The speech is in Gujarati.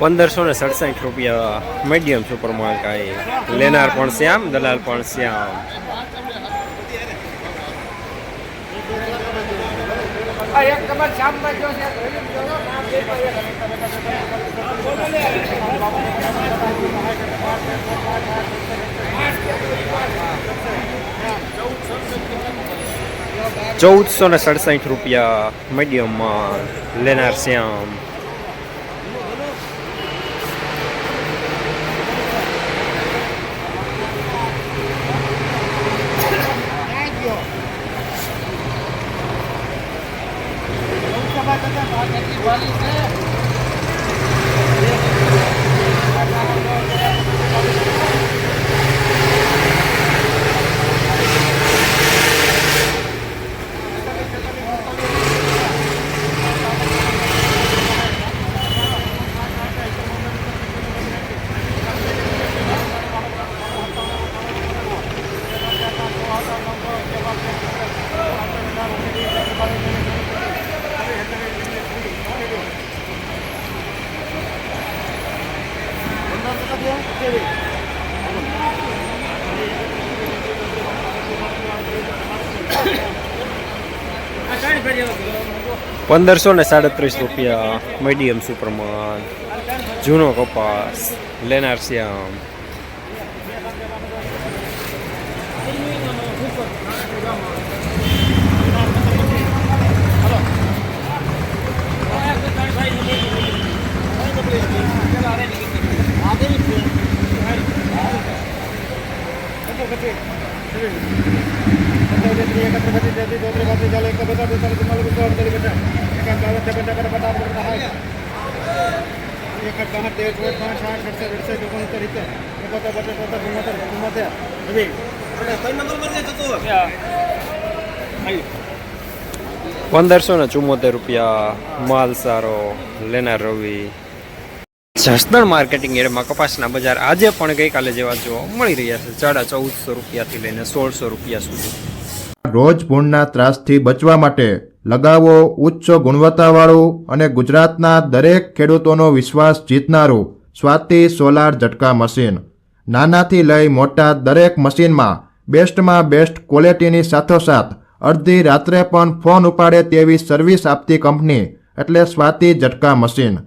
પંદરસો ને સડસઠ રૂપિયા મીડિયમ સુપર માલ કાંઈ લેનાર પણ શ્યામ દલાલ પણ શ્યામ. ચૌદસો ને સડસઠ રૂપિયા મીડિયમમાં લેનાર શ્યામ પંદરસો ને સાડત્રીસ રૂપિયા મીડિયમ સુપરમાન જૂનો કપાસ લેનાર શ્યામ પંદરસો ને ચુમ્મોતેર રૂપિયા માલ સારો લેનાર રવિ જસદણ માર્કેટિંગ એરિયામાં કપાસના બજાર આજે પણ ગઈકાલે જેવા જોવા મળી રહ્યા છે. સાડા ચૌદસો રૂપિયાથી લઈને સોળસો રૂપિયા સુધી. રોજ ભૂણના ત્રાસથી બચવા માટે લગાવો ઉચ્ચ ગુણવત્તાવાળું અને ગુજરાતના દરેક ખેડૂતોનો વિશ્વાસ જીતનારું સ્વાતિ સોલાર ઝટકા મશીન. નાનાથી લઈ મોટા દરેક મશીનમાં બેસ્ટમાં બેસ્ટ ક્વોલિટીની સાથોસાથ અડધી રાત્રે પણ ફોન ઉપાડે તેવી સર્વિસ આપતી કંપની એટલે સ્વાતિ ઝટકા મશીન.